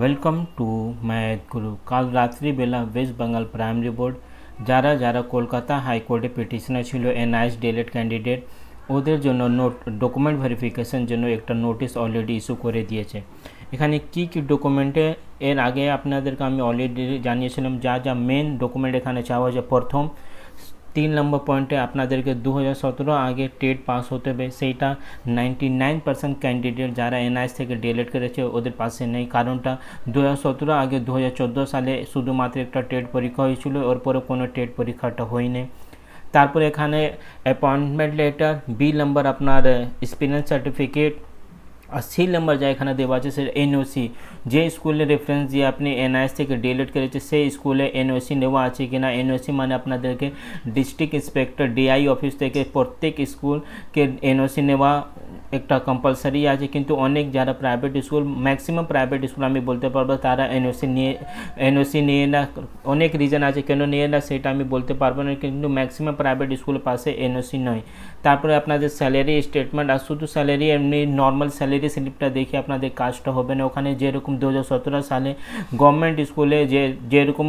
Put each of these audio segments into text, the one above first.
Welcome to math গুরু কাল রাত্রিবেলা West Bengal primary board যারা যারা কলকাতা হাইকোর্টে পিটিশনার ছিল এনআইএস ডিএলএড ক্যান্ডিডেট ওদের জন্য নোট ডকুমেন্ট ভেরিফিকেশন জন্য একটা নোটিশ অলরেডি ইস্যু করে দিয়েছে। এখানে কি কি ডকুমেন্টে এর আগে আপনাদেরকে আমি অলরেডি জানিয়েছিলাম, যা যা মেন ডকুমেন্ট এখানে চাওয়া যায় প্রথম তিন নম্বর পয়েন্টে আপনাদেরকে দু হাজার সতেরো আগে টেট পাস হতে হবে। সেইটা নাইনটি ক্যান্ডিডেট যারা এনআইএস থেকে ডিএলএড করেছে, ওদের পাশে নেই। কারণটা দু হাজার সতেরো আগে দু হাজার চোদ্দ সালে শুধুমাত্র একটা টেট পরীক্ষা হয়েছিল ওর পরে কোনো টেট পরীক্ষাটা হয়নি। তারপরে এখানে অ্যাপয়েন্টমেন্ট লেটার বি নাম্বার আপনার এক্সপিরিয়েন্স সার্টিফিকেট আর সি নাম্বার যা এখানে দেওয়া আছে সে এনওসি যে স্কুলে রেফারেন্স দিয়ে আপনি এনআইএস থেকে ডিএলএড করেছে, সেই স্কুলে এনওসি নেওয়া আছে কি না এনওসি মানে আপনাদেরকে ডিস্ট্রিক্ট ইন্সপেক্টর ডিআই অফিস থেকে প্রত্যেক স্কুলকে এনওসি নেওয়া একটা কম্পালসারি আছে, কিন্তু অনেক যারা private school maximum private school আমি বলতে পারব তারা এনওসি নিয়ে এনওসি নিয়ে না, অনেক রিজন আছে কেন নিয়ে না সেটা আমি বলতে পারব না, কিন্তু ম্যাক্সিমাম প্রাইভেট স্কুলের পাশে এনওসি নয়। তারপরে আপনাদের স্যালারি স্টেটমেন্ট আর শুধু স্যালারি এমনি নর্মাল স্যালারি স্লিপটা দেখে আপনাদের কাজটা হবে না। ওখানে যেরকম দু হাজার সতেরো সালে গভর্নমেন্ট স্কুলে যে, যেরকম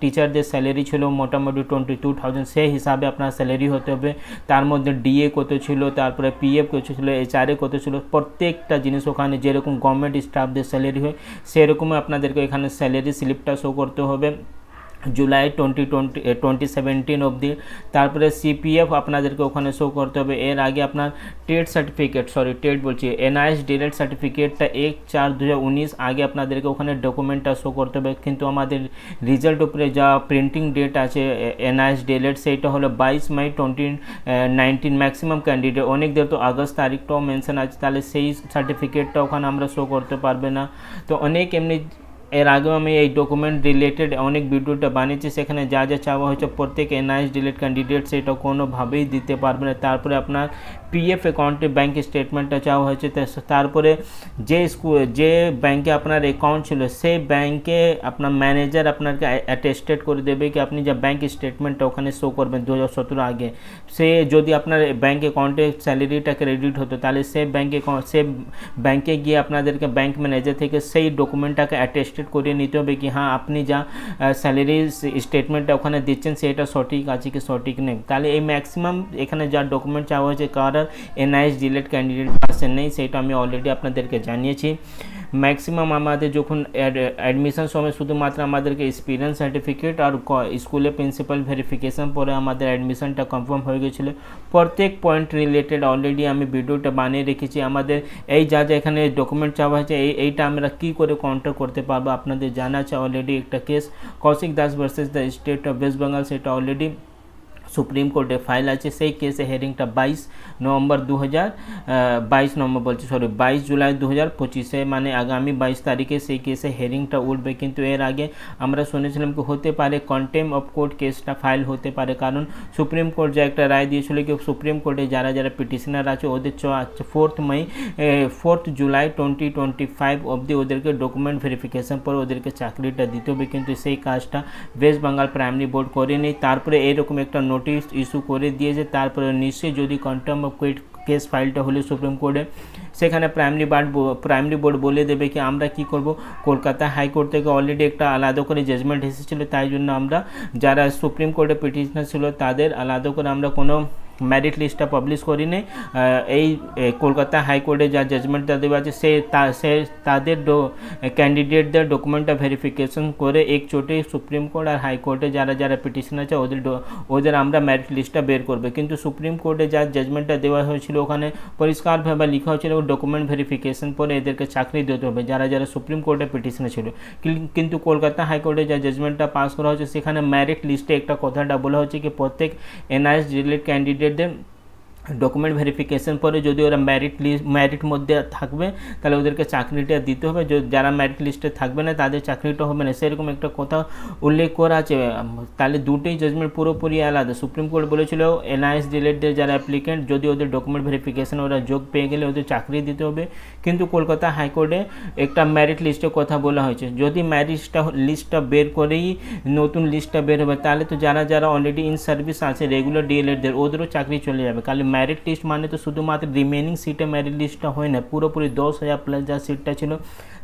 টিচারদের স্যালারি ছিল মোটামুটি টোয়েন্টি টু থাউজেন্ড সেই হিসাবে আপনার স্যালারি হতে হবে। তার মধ্যে ডিএ কত ছিল, তারপরে পিএফ কত ছিল এইচআরএ কত ছিল। প্রত্যেকটা জিনিস ওখানে যেরকম গভর্নমেন্ট স্টাফদের স্যালারি হয়, সেরকমই আপনাদেরকে এখানে স্যালারি স্লিপটা শো করতে হবে। July twenty twenty twenty seventeen অবধি। তারপরে সিপিএফ আপনাদেরকে ওখানে শো করতে হবে। এর আগে আপনার টেট সার্টিফিকেট সরি টেট বলছি এনআইএস ডিএলএড সার্টিফিকেটটা এক চার দু আগে আপনাদেরকে ওখানে ডকুমেন্টটা শো করতে হবে। কিন্তু আমাদের রেজাল্ট উপরে যা প্রিন্টিং ডেট আছে এনআইএস ডিএলএড সেইটা হলো বাইশ May twenty nineteen maximum candidate অনেকদের তো আগস্ট তারিখটাও মেনশন আছে, তাহলে সেই সার্টিফিকেটটা ওখানে আমরা শো করতে পারবে না। তো অনেক এমনি এর আগেও আমি এই ডকুমেন্ট রিলেটেড অনেক ভিডিওটা বানিয়েছি, সেখানে যা যা চাওয়া হয়েছে প্রত্যেক এনআইএস ডিলেট ক্যান্ডিডেট সেটা কোনোভাবেই দিতে পারবে না। তারপরে আপনার পিএফ অ্যাকাউন্টে ব্যাঙ্ক স্টেটমেন্টটা চাওয়া হয়েছে তারপরে যে স্কুল যে ব্যাংকে আপনার অ্যাকাউন্ট ছিল সেই ব্যাংকে আপনার ম্যানেজার আপনাকে অ্যাটেস্টেড করে দেবে কি আপনি যে ব্যাঙ্ক স্টেটমেন্টটা ওখানে শো করবেন দু হাজার সতেরো আগে। সে যদি আপনার ব্যাঙ্ক অ্যাকাউন্টে স্যালারিটা ক্রেডিট হতো, তাহলে সে ব্যাঙ্কে সে ব্যাংকে গিয়ে আপনাদেরকে ব্যাঙ্ক ম্যানেজার থেকে সেই ডকুমেন্টটাকে অ্যাটেস্ট স্টেট করিয়ে নিতে হবে কি হ্যাঁ আপনি যা স্যালারি স্টেটমেন্টটা ওখানে দিচ্ছেন, সেটা সঠিক আছে কি সঠিক নেই। তাহলে এই ম্যাক্সিমাম এখানে যা ডকুমেন্ট চাওয়া হয়েছে, কার এনআইএস ডিলেট ক্যান্ডিডেট পার্সেন নেই সেটা আমি অলরেডি আপনাদেরকে জানিয়েছি। ম্যাক্সিমাম আমাদের যখন অ্যাডমিশন সময় শুধুমাত্র আমাদেরকে এক্সপিরিয়েন্স সার্টিফিকেট আর স্কুলে প্রিন্সিপাল ভেরিফিকেশন পরে আমাদের অ্যাডমিশনটা কনফার্ম হয়ে গেছিল। প্রত্যেক পয়েন্ট রিলেটেড অলরেডি আমি ভিডিওটা বানিয়ে রেখেছি। আমাদের এই যা যা এখানে ডকুমেন্ট চাওয়া হয়েছে, এই, এইটা আমরা কী করে কাউন্টার করতে পারব? আপনাদের জানা আছে অলরেডি একটা case Kaushik Das versus the state of West Bengal সেটা অলরেডি সুপ্রিম কোর্টে ফাইল আছে। সেই কেসে হেয়ারিংটা বাইশ নভেম্বর দু হাজার বাইশ নম্বর বলছি সরি বাইশ জুলাই দু হাজার পঁচিশে মানে আগামী বাইশ তারিখে সেই কেসে হেয়ারিংটা উঠবে। কিন্তু এর আগে আমরা শুনেছিলাম কি হতে পারে কন্টেম অফ কোর্ট কেসটা ফাইল হতে পারে। কারণ সুপ্রিম কোর্ট যে একটা রায় দিয়েছিল কি, সুপ্রিম কোর্টে যারা যারা পিটিশনার আছে, ওদের চ fourth May fourth July twenty twenty five অবধি ওদেরকে ডকুমেন্ট ভেরিফিকেশন পরে ওদেরকে চাকরিটা দিতে হবে। কিন্তু সেই কাজটা ওয়েস্ট বেঙ্গল প্রাইমারি বোর্ড করেনি। তারপরে এরকম একটা নোটিশ ইস্যু করে দিয়েছে। তারপরে নিশ্চয়ই যদি কন্টাম অফ কেস ফাইলটা হলে সুপ্রিম কোর্টে সেখানে প্রাইমারি বোর্ড প্রাইমারি বোর্ড বলে দেবে কি আমরা কি করব? কলকাতা হাইকোর্ট থেকে অলরেডি একটা আলাদা করে জাজমেন্ট এসেছিল। তাই জন্য আমরা যারা সুপ্রিম কোর্টে পিটিশনার ছিল, তাদের আলাদা করে আমরা কোনো মেরিট লিস্টটা পাবলিশ করিনি। এই কলকাতা হাইকোর্টে যা জাজমেন্টটা দেওয়া আছে, সে সে, তাদের ক্যান্ডিডেটদের ডকুমেন্টটা ভেরিফিকেশন করে একচোটে সুপ্রিম কোর্ট আর হাইকোর্টে যারা যারা পিটিশন আছে, ওদের ওদের আমরা ম্যারিট লিস্টটা বের করবে। কিন্তু সুপ্রিম কোর্টে যা জাজমেন্টটা দেওয়া হয়েছিল, ওখানে পরিষ্কারভাবে লেখা হয়েছিল ও ডকুমেন্ট ভেরিফিকেশন পরে এদেরকে চাকরি দিতে হবে, যারা যারা সুপ্রিম কোর্টে পিটিশনে ছিল। কিন্তু কলকাতা হাইকোর্টে যা জাজমেন্টটা পাস করা হয়েছে, সেখানে ম্যারিট লিস্টে একটা কথাটা বলা হচ্ছে কি, প্রত্যেক এনআইএস রিলেট ক্যান্ডিডেট ক্যান্ডিডেটদের ডকুমেন্ট ভেরিফিকেশন পরে যদি ওরা ম্যারিট লিস্ট ম্যারিট মধ্যে থাকবে, তাহলে ওদেরকে চাকরিটা দিতে হবে। যারা ম্যারিট লিস্টে থাকবে না, তাদের চাকরিটা হবে না। সেরকম একটা কথা উল্লেখ করা আছে। তাহলে দুটোই জাজমেন্ট পুরোপুরি আলাদা। সুপ্রিম কোর্ট বলেছিল এনআইএস ডিলেটদের যারা অ্যাপ্লিকেন্ট যদি ওদের ডকুমেন্ট ভেরিফিকেশন ওরা যোগ পেয়ে গেলে ওদের চাকরি দিতে হবে। কিন্তু কলকাতা হাইকোর্টে একটা ম্যারিট লিস্টের কথা বলা হয়েছে। যদি ম্যারিটটা লিস্টটা বের করেই নতুন লিস্টটা বের হবে, তাহলে তো যারা যারা অলরেডি ইন সার্ভিস আছে রেগুলার ডিএলএডদের ওদেরও চাকরি চলে যাবে। কালি ম্যারিট লিস্ট মানে তো শুধুমাত্র রিমেনিং সিটে ম্যারিট লিস্টটা হয় না, পুরোপুরি দশ হাজার প্লাস যা সিটটা ছিল,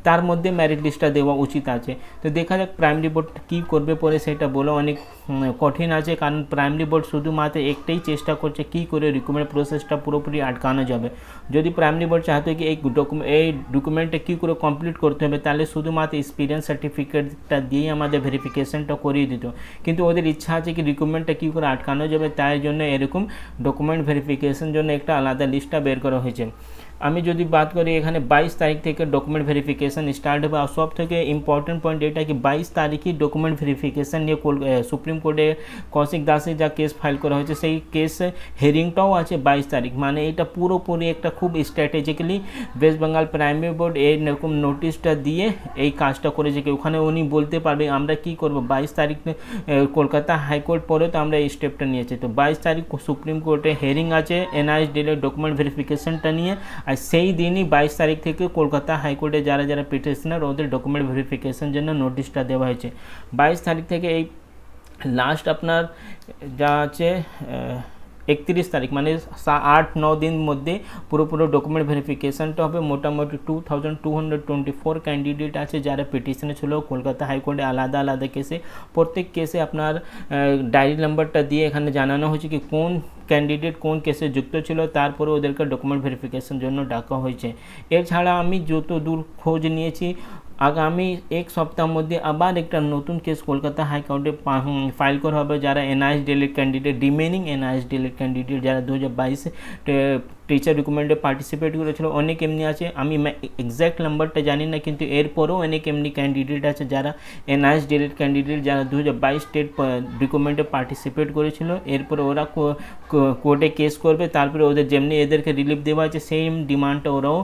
তার মধ্যে ম্যারিট লিস্টটা দেওয়া উচিত আছে। তো দেখা যাক প্রাইমারি বোর্ড কী করবে পরে সেটা বলা অনেক কঠিন আছে, কারণ প্রাইমারি বোর্ড শুধুমাত্র একটাই চেষ্টা করছে কী করে রিক্রুটমেন্ট প্রসেসটা পুরোপুরি আটকানো যাবে। যদি প্রাইমারি বোর্ড চাহতো কি এই ডকুমেন্ট এই ডকুমেন্টটা কী করে কমপ্লিট করতে হবে, তাহলে শুধুমাত্র এক্সপিরিয়েন্স সার্টিফিকেটটা দিয়েই আমাদের ভেরিফিকেশনটা করিয়ে দিত। কিন্তু ওদের ইচ্ছা আছে কি রিক্রুটমেন্টটা কী করে আটকানো যাবে, তাই জন্য এরকম ডকুমেন্ট ভেরিফিকেশন জন্য একটা আলাদা লিস্টটা বের করা হয়েছে। আমি যদি বাদ করি এখানে বাইশ তারিখ থেকে ডকুমেন্ট ভেরিফিকেশন স্টার্ট হবে, আর সব থেকে ইম্পর্টেন্ট পয়েন্ট এটা কি বাইশ তারিখই ডকুমেন্ট ভেরিফিকেশন নিয়ে সুপ্রিম কোর্টে কৌশিক দাসের যা কেস ফাইল করা হয়েছে, সেই কেস হেরিংটাও আছে বাইশ তারিখ। মানে এটা পুরোপুরি একটা খুব strategically West Bengal primary board এরকম নোটিশটা দিয়ে এই কাজটা করেছে কি ওখানে উনি বলতে পারবে, আমরা কি করব? বাইশ তারিখ কলকাতা হাইকোর্ট পরে তো আমরা এই স্টেপটা নিয়েছি। তো বাইশ তারিখ সুপ্রিম কোর্টে হেয়ারিং আছে এনআইএস ডিলের ডকুমেন্ট ভেরিফিকেশনটা নিয়ে আর সেই দিনই বাইশ তারিখ থেকে কলকাতা হাইকোর্টে যারা যারা পিটিশনার ওদের ডকুমেন্ট ভেরিফিকেশন জন্য নোটিশটা দেওয়া হয়েছে। বাইশ তারিখ থেকে এই লাস্ট আপনার যা আছে একত্রিশ তারিখ মানে আট, ন দিন মধ্যে পুরো পুরো ডকুমেন্ট ভেরিফিকেশনটা হবে। মোটামুটি two thousand two hundred twenty four candidate আছে যারা পিটিশনে ছিল। কলকাতা হাইকোর্টে আলাদা আলাদা কেসে প্রত্যেক কেসে আপনার ডায়েরি নাম্বারটা দিয়ে এখানে জানানো হয়েছে কি কোন ক্যান্ডিডেট কোন কেসে যুক্ত ছিল। তারপরে ওদেরকে ডকুমেন্ট ভেরিফিকেশন জন্য ডাকা হয়েছে। এছাড়া আমি যত দূর খোঁজ নিয়েছি আগামী এক সপ্তাহের মধ্যে আবার একটা নতুন কেস কলকাতা হাইকোর্টে ফাইল করা হবে যারা NIS delete candidate remaining NIS delete candidate যারা দু হাজার বাইশে টিচার রিক্রুটমেন্টে পার্টিসিপেট করেছিল। অনেক এমনি আছে। আমি এক্স্যাক্ট নাম্বারটা জানি না, কিন্তু এরপরেও অনেক এমনি ক্যান্ডিডেট আছে যারা এনআইএস ডিলেট ক্যান্ডিডেট যারা দু হাজার বাইশ স্টেট রিক্রুটমেন্টে পার্টিসিপেট করেছিল। এরপরে ওরা কোর্টে কেস করবে। তারপরে ওদের যেমনি এদেরকে রিলিফ দেওয়া আছে সেম ডিমান্ডটা ওরাও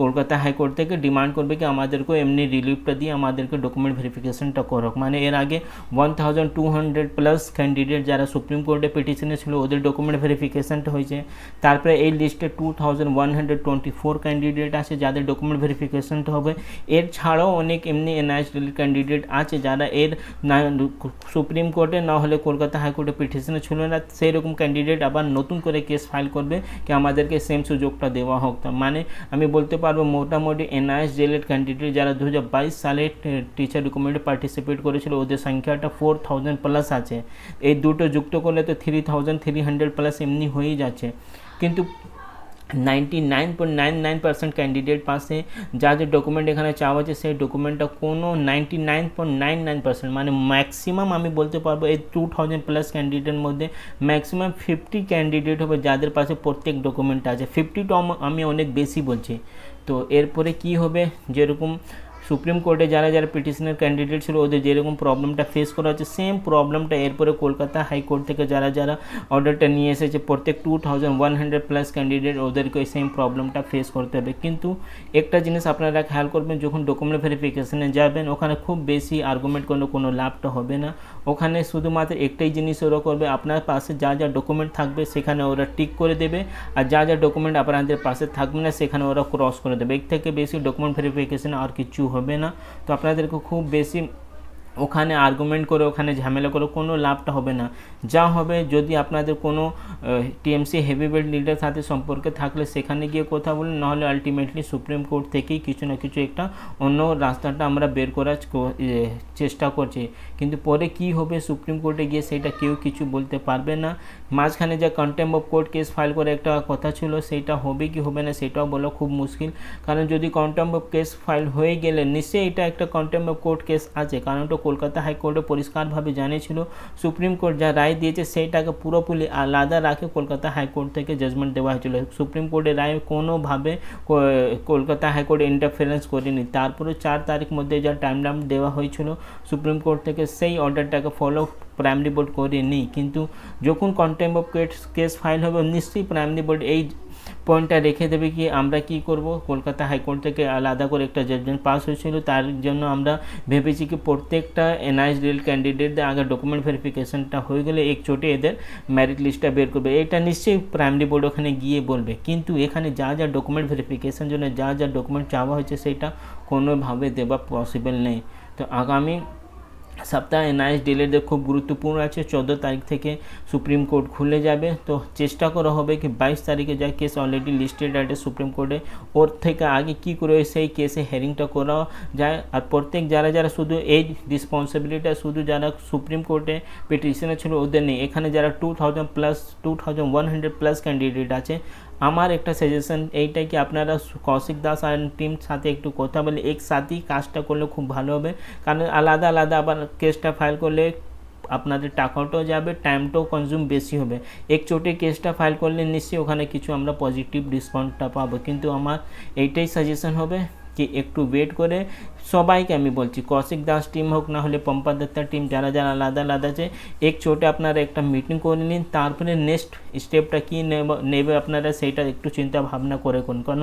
কলকাতা হাইকোর্ট থেকে ডিমান্ড করবে কি আমাদেরকেও এমনি রিলিফটা দিয়ে আমাদেরকে ডকুমেন্ট ভেরিফিকেশনটা করক। মানে এর আগে one thousand two hundred plus candidate যারা সুপ্রিম কোর্টে পিটিশনে ছিল, ওদের ডকুমেন্ট ভেরিফিকেশনটা হয়েছে। তারপরে এই লিস্টে two thousand one hundred twenty four candidate আছে, যাদের ডকুমেন্ট ভেরিফিকেশনটা হবে। এর ছাড়াও অনেক এমনি এনআইএস ক্যান্ডিডেট আছে, যারা এর না সুপ্রিম কোর্টে না হলে কলকাতা হাইকোর্টে পিটিশনে ছিল না সেই রকম ক্যান্ডিডেট আবার নতুন করে কেস ফাইল করবে, কি আমাদেরকে সেম সুযোগটা দেওয়া হোক। মানে আমি বলতে পারব মোটামুটি এনআইএস জেলের ক্যান্ডিডেট যারা দু হাজার বাইশ সালে টিচার রিকমেন্ডে পার্টিসিপেট করেছিল, ওদের সংখ্যাটা ফোর থাউজেন্ড প্লাস আছে। এই দুটো যুক্ত করলে তো three thousand three hundred plus এমনি হয়েই যাচ্ছে। কিন্তু ninety nine point nine nine percent candidate পাশে যা যে ডকুমেন্ট এখানে চাওয়া হচ্ছে সেই ডকুমেন্টটা কোনো ninety nine point nine nine percent মানে ম্যাক্সিমাম আমি বলতে পারব এই টু থাউজেন্ড প্লাস ক্যান্ডিডেটের মধ্যে ম্যাক্সিমাম ফিফটি ক্যান্ডিডেট হবে যাদের পাশে প্রত্যেক ডকুমেন্ট আছে। ফিফটি তো আমি অনেক বেশি বলছি। তো এরপরে কি হবে? যেরকম সুপ্রিম কোর্টে যারা যারা পিটিশনের ক্যান্ডিডেট ছিল, ওদের যেরকম প্রবলেমটা ফেস করা হচ্ছে সেম প্রবলেমটা এরপরে কলকাতা হাইকোর্ট থেকে যারা যারা অর্ডারটা নিয়ে এসেছে, প্রত্যেক two thousand one hundred plus candidate ওদেরকে সেম প্রবলেমটা ফেস করতে হবে। কিন্তু একটা জিনিস আপনারা খেয়াল করবেন, যখন ডকুমেন্ট ভেরিফিকেশনে যাবেন, ওখানে খুব বেশি আর্গুমেন্ট কোনো কোনো লাভটা হবে না। ওখানে শুধুমাত্র একটাই জিনিস ওরা করবে, আপনার পাশে যা যা ডকুমেন্ট থাকবে, সেখানে ওরা টিক করে দেবে, আর যা যা ডকুমেন্ট আপনাদের পাশে থাকবে না, সেখানে ওরা ক্রস করে দেবে। এর থেকে বেশি ডকুমেন্ট ভেরিফিকেশন আর কিছু হবে না তো আপনাদেরকে খুব বেশি ওখানে আর্গুমেন্ট করে, ওখানে ঝামেলা করে কোনো লাভটা হবে না। যা হবে যদি আপনাদের কোনো টিএমসি হেভি ওয়েট লিডার সাথে সম্পর্কে থাকলে সেখানে গিয়ে কথা বলুন, নাহলে আলটিমেটলি সুপ্রিম কোর্ট থেকেই কিছু না কিছু একটা অন্য রাস্তাটা আমরা বের করার চেষ্টা করছি। কিন্তু পরে কি হবে সুপ্রিম কোর্টে গিয়ে সেটা কেউ কিছু বলতে পারবে না। মাঝখানে যা contempt of court case file করে একটা কথা ছিল, সেটা হবে কি হবে না সেটাও বলা খুব মুশকিল। কারণ যদি কন্টেম্প অফ কেস ফাইল হয়ে গেলে, নিশ্চয়ই এটা একটা কন্টেম্প অফ কোর্ট কেস আছে। কারণ তো কলকাতা হাইকোর্টে পরিষ্কারভাবে জানিয়েছিল, সুপ্রিম কোর্ট যা রায় দিয়েছে সেইটাকে পুরোপুরি আলাদা রাখে কলকাতা হাইকোর্ট থেকে জাজমেন্ট দেওয়া হয়েছিল। সুপ্রিম কোর্টের রায় কোনোভাবে কলকাতা হাইকোর্ট ইন্টারফারেন্স করেনি। তারপরে চার তারিখ মধ্যে যা টাইম দেওয়া হয়েছিল, সুপ্রিম কোর্ট থেকে সেই অর্ডারটাকে ফলো প্রাইমারি বোর্ড করেনি। কিন্তু যখন কন্টেম্প অফ কেস ফাইল হবে, নিশ্চয়ই প্রাইমারি বোর্ড এই পয়েন্টটা রেখে দেবে কি আমরা কি করব? কলকাতা হাইকোর্ট থেকে আলাদা করে একটা জাজমেন্ট পাস হয়েছিল। তার জন্য আমরা ভেবেছি কি প্রত্যেকটা এনআইএস ডিল ক্যান্ডিডেটদের আগে ডকুমেন্ট ভেরিফিকেশনটা হয়ে গেলে এক চোটে এদের মেরিট লিস্টটা বের করবে। এটা নিশ্চয়ই প্রাইমারি বোর্ড ওখানে গিয়ে বলবে। কিন্তু এখানে যা যা ডকুমেন্ট ভেরিফিকেশন জন্য যা যা ডকুমেন্ট চাওয়া হয়েছে, সেটা কোনোভাবে দেওয়া পসিবল নেই। তো আগামী সপ্তাহে এনআইএস ডিলেটদের খুব গুরুত্বপূর্ণ আছে। চোদ্দ তারিখ থেকে সুপ্রিম কোর্ট খুলে যাবে। তো চেষ্টা করা হবে কি বাইশ তারিখে যা কেস অলরেডি লিস্টেড আছে সুপ্রিম কোর্টে, ওর থেকে আগে কি করে সেই কেসে হেয়ারিংটা করা যায়। আর প্রত্যেক যারা যারা শুধু এই রেসপন্সিবিলিটা শুধু যারা সুপ্রিম কোর্টে পিটিশনে ছিল, ওদের নেই। এখানে যারা two thousand plus two thousand one hundred plus candidate আছে আমার একটা সাজেশন এইটাই কি আপনারা কৌশিক দাস আর টিম সাথে একটু কথা বলে একসাথেই কাজটা করলে খুব ভালো হবে। কারণ আলাদা আলাদা আবার কেসটা ফাইল করলে আপনাদের টাকাটাও যাবে টাইমটাও কনজিউম বেশি হবে। এক চোটে কেসটা ফাইল করলে নিশ্চয়ই ওখানে কিছু আমরা পজিটিভ ডিসকাউন্টটা পাবো। কিন্তু আমার এইটাই সাজেশন হবে। কি একটু ওয়েট করে সবাইকে আমি বলছি, কৌশিক দাস টিম হোক না হলে পম্পা দত্তার টিম যারা যারা আলাদা আলাদা আছে, এক চোটে আপনারা একটা মিটিং করে নিন, তারপরে নেক্সট স্টেপটা কী নেবে আপনারা সেইটা একটু চিন্তা ভাবনা করে করুন। কারণ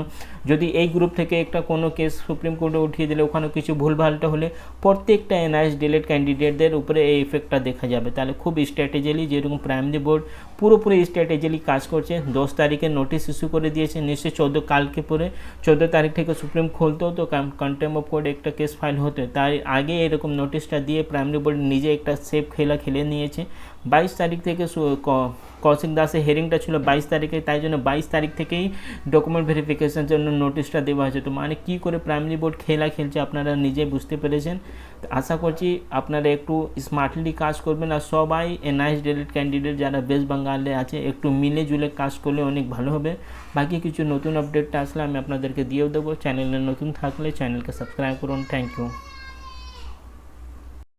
যদি এই গ্রুপ থেকে একটা কোনো কেস সুপ্রিম কোর্টে উঠিয়ে দিলে, ওখানে কিছু ভুলভালটা হলে প্রত্যেকটা এনআইএস ডিলেট ক্যান্ডিডেটদের উপরে এই ইফেক্টটা দেখা যাবে। তাহলে খুব স্ট্র্যাটেজিলি যেরকম প্রাইমারি বোর্ড পুরোপুরি স্ট্র্যাটেজিলি কাজ করছে, দশ তারিখে নোটিশ ইস্যু করে দিয়েছে, নিশ্চয়ই চোদ্দ কালকে পরে, চোদ্দ তারিখ থেকে সুপ্রিম খুলতো তো কন্টেম অফ কোর্ট একটা কেস ফাইল হতো, তাই আগে এরকম নোটিশটা দিয়ে প্রাইমারি বোর্ড নিজে একটা সেফ খেলা খেলে নিয়েছে। বাইশ তারিখ থেকে কৌশিক দাসের হেয়ারিংটা ছিল বাইশ তারিখে, তাই জন্য বাইশ তারিখ থেকেই ডকুমেন্ট ভেরিফিকেশনের জন্য নোটিশটা দেওয়া হয়েছে। তো মানে কী করে প্রাইমারি বোর্ড খেলা খেলছে আপনারা নিজে বুঝতে পেরেছেন? আশা করছি আপনারা একটু স্মার্টলি কাজ করবেন আর সবাই এনআইএস ডেলিট ক্যান্ডিডেট যারা ওয়েস্ট বেঙ্গলে আছে, একটু মিলে জুলে কাজ করলে অনেক ভালো হবে। বাকি কিছু নতুন আপডেটটা আসলে আমি আপনাদেরকে দিয়েও দেবো। চ্যানেলে নতুন থাকলে চ্যানেলকে সাবস্ক্রাইব করুন। Thank you